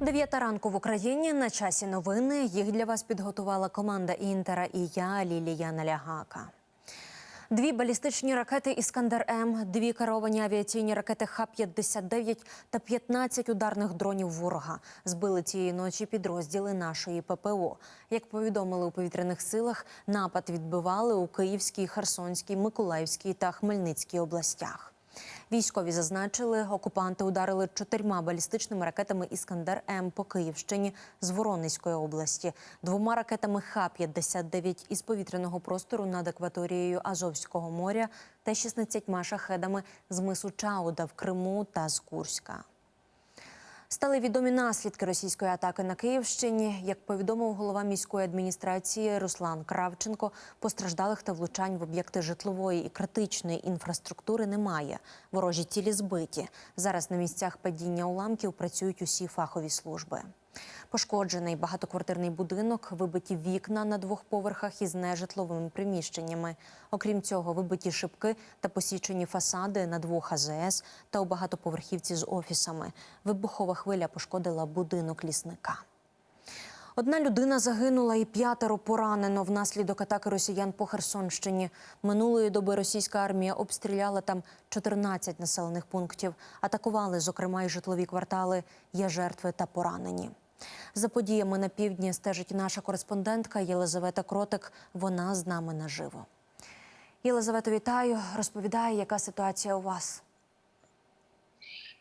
Дев'ята ранку в Україні на часі новини. Їх для вас підготувала команда Інтера і я, Лілія Налягака. Дві балістичні ракети Іскандер М, дві керовані авіаційні ракети Х-59 та 15 ударних дронів ворога збили цієї ночі підрозділи нашої ППО. Як повідомили у повітряних силах, напад відбивали у Київській, Херсонській, Миколаївській та Хмельницькій областях. Військові зазначили, окупанти ударили чотирма балістичними ракетами Іскандер М по Київщині з Воронезької області, двома ракетами Х-59 із повітряного простору над акваторією Азовського моря та 16 шахедами з мису Чауда в Криму та з Курська. Стали відомі наслідки російської атаки на Київщині. Як повідомив голова міської адміністрації Руслан Кравченко, постраждалих та влучань в об'єкти житлової і критичної інфраструктури немає. Ворожі цілі збиті. Зараз на місцях падіння уламків працюють усі фахові служби. Пошкоджений багатоквартирний будинок, вибиті вікна на двох поверхах із нежитловими приміщеннями. Окрім цього, вибиті шибки та посічені фасади на двох АЗС та у багатоповерхівці з офісами. Вибухова хвиля пошкодила будинок лісника. Одна людина загинула і п'ятеро поранено внаслідок атаки росіян по Херсонщині. Минулої доби російська армія обстріляла там 14 населених пунктів. Атакували, зокрема, і житлові квартали. Є жертви та поранені. За подіями на півдні стежить наша кореспондентка Єлизавета Кротик. Вона з нами наживо. Єлизавето, вітаю. Розповідає, яка ситуація у вас.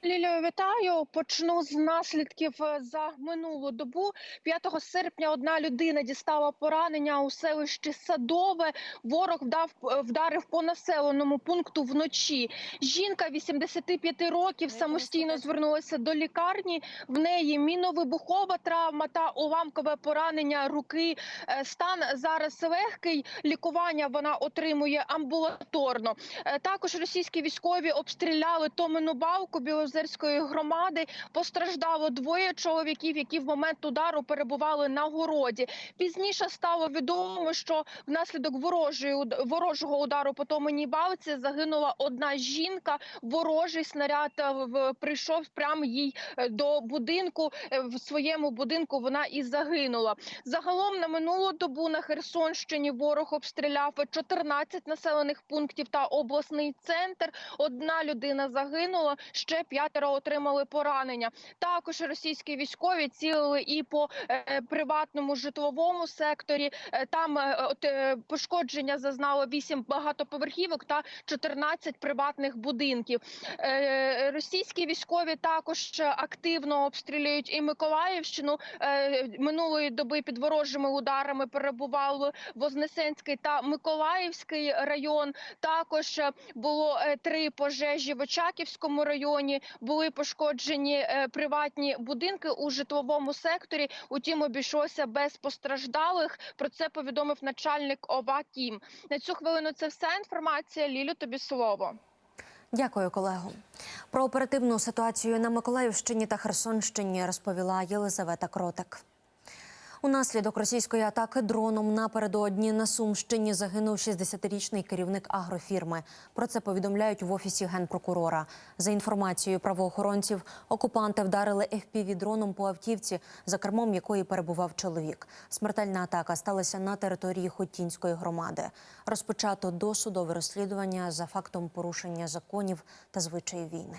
Лілію, вітаю. Почну з наслідків е, за минулу добу. 5 серпня одна людина дістала поранення у селищі Садове. Ворог вдав е, вдарив по населеному пункту вночі. Жінка 85 років самостійно звернулася до лікарні. В неї міновибухова травма та уламкове поранення руки. Е, Стан зараз легкий. Лікування вона отримує амбулаторно. Також російські військові обстріляли Томину балку Білозерської громади. Постраждало двоє чоловіків, які в момент удару перебували на городі. Пізніше стало відомо, що внаслідок ворожої ворожого удару по Томиній балці загинула одна жінка. Ворожий снаряд е, прийшов прямо їй е, до будинку. Е, В своєму будинку вона і загинула. Загалом на минулу добу на Херсонщині ворог обстріляв 14 населених пунктів та обласний центр. Одна людина загинула, ще п'ятеро отримали поранення. Також російські військові цілили і по е, приватному житловому секторі. Е, там е, от, пошкодження зазнало 8 багатоповерхівок та 14 приватних будинків. Російські військові також активно обстрілюють і Миколаївщину. Минулої доби під ворожими ударами перебували Вознесенський та Миколаївський район. Також було три пожежі в Очаківському районі. Були пошкоджені е, приватні будинки у житловому секторі. Утім, обійшлося без постраждалих. Про це повідомив начальник ОВА Кім. На цю хвилину це вся інформація. Лілю, тобі слово. Дякую, колего. Про оперативну ситуацію на Миколаївщині та Херсонщині розповіла Єлизавета Кротик. Унаслідок російської атаки дроном напередодні на Сумщині загинув 60-річний керівник агрофірми. Про це повідомляють в офісі генпрокурора. За інформацією правоохоронців, окупанти вдарили fpv дроном по автівці, за кермом якої перебував чоловік. Смертельна атака сталася на території Хотінської громади. Розпочато досудове розслідування за фактом порушення законів та звичаїв війни.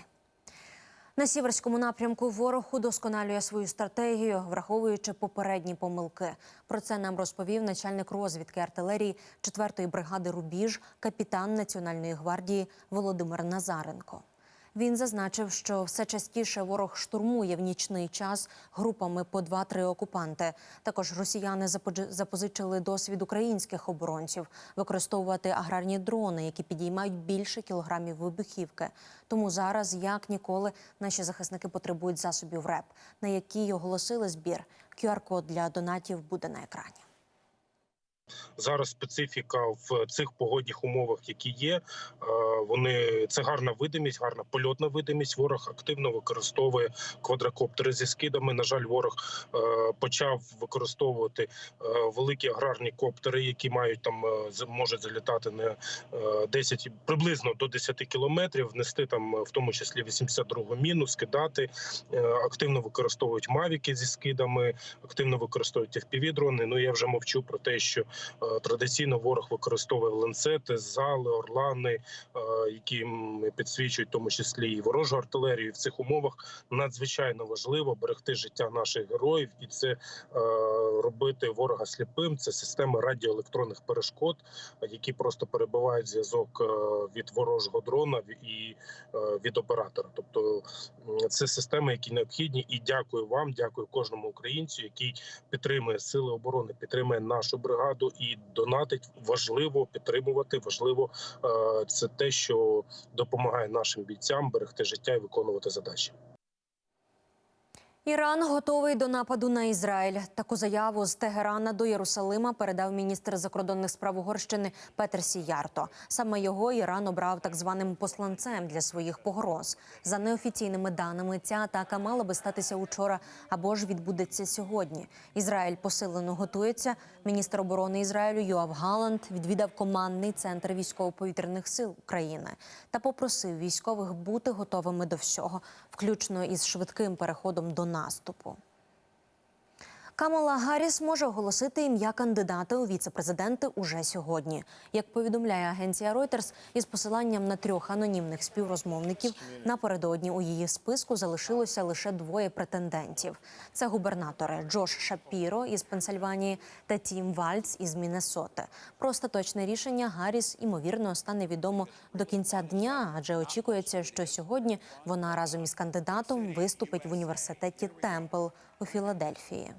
На сіверському напрямку ворог удосконалює свою стратегію, враховуючи попередні помилки. Про це нам розповів начальник розвідки артилерії 4-ї бригади Рубіж, капітан Національної гвардії Володимир Назаренко. Він зазначив, що все частіше ворог штурмує в нічний час групами по 2-3 окупанти. Також росіяни запозичили досвід українських оборонців використовувати аграрні дрони, які підіймають більше кілограмів вибухівки. Тому зараз, як ніколи, наші захисники потребують засобів РЕП, на які оголосили збір. QR-код для донатів буде на екрані. Зараз специфіка в цих погодних умовах, які є, е, вони це гарна видимість, гарна польотна видимість. Ворог активно використовує квадрокоптери зі скидами. На жаль, ворог е, почав використовувати е, великі аграрні коптери, які мають там можуть залітати на е, 10, приблизно до 10 кілометрів, нести там в тому числі 82 міну, скидати. Активно використовують мавіки зі скидами, активно використовують FPV-дрони. Ну я вже мовчу про те, що традиційно ворог використовує ланцети, зали, орлани, е, які підсвічують в тому числі і ворожу артилерію. В цих умовах надзвичайно важливо берегти життя наших героїв, і це е, робити ворога сліпим. Це система радіоелектронних перешкод, е, які просто перебивають зв'язок е, від ворожого дрона і е, від оператора. Тобто це системи, які необхідні. І дякую вам, дякую кожному українцю, який підтримує сили оборони, підтримує нашу бригаду і донатить. Важливо підтримувати. Важливо е, це те, що допомагає нашим бійцям берегти життя і виконувати задачі. Іран готовий до нападу на Ізраїль. Таку заяву з Тегерана до Єрусалима передав міністр закордонних справ Угорщини Петер Сіярто. Саме його Іран обрав так званим посланцем для своїх погроз. За неофіційними даними, ця атака мала би статися учора або ж відбудеться сьогодні. Ізраїль посилено готується. Міністр оборони Ізраїлю Йоав Галанд відвідав командний центр військово-повітряних сил України та попросив військових бути готовими до всього, включно із швидким переходом до наступу. Камала Гарріс може оголосити ім'я кандидата у віце-президенти уже сьогодні. Як повідомляє агенція Reuters, із посиланням на трьох анонімних співрозмовників напередодні у її списку залишилося лише двоє претендентів: це губернатори Джош Шапіро із Пенсильванії та Тім Вальц із Міннесоти. Про остаточне рішення Гарріс ймовірно стане відомо до кінця дня, адже очікується, що сьогодні вона разом із кандидатом виступить в університеті Темпл у Філадельфії.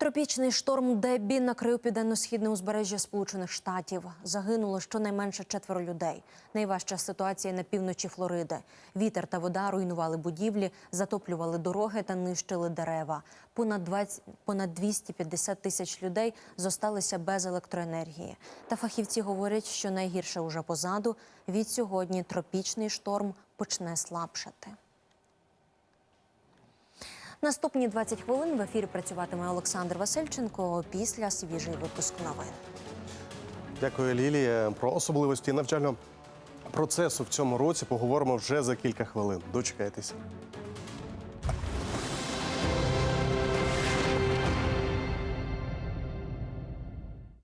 Тропічний шторм Деббі накрив південно-східне узбережжя Сполучених Штатів. Загинуло щонайменше четверо людей. Найважча ситуація на півночі Флориди. Вітер та вода руйнували будівлі, затоплювали дороги та нищили дерева. Понад 20, понад 250 тисяч людей зосталися без електроенергії. Та фахівці говорять, що найгірше уже позаду. Від сьогодні тропічний шторм почне слабшати. Наступні 20 хвилин в ефірі працюватиме Олександр Васильченко після свіжий випуск новин. Дякую, Лілія. Про особливості навчального процесу в цьому році поговоримо вже за кілька хвилин. Дочекайтеся.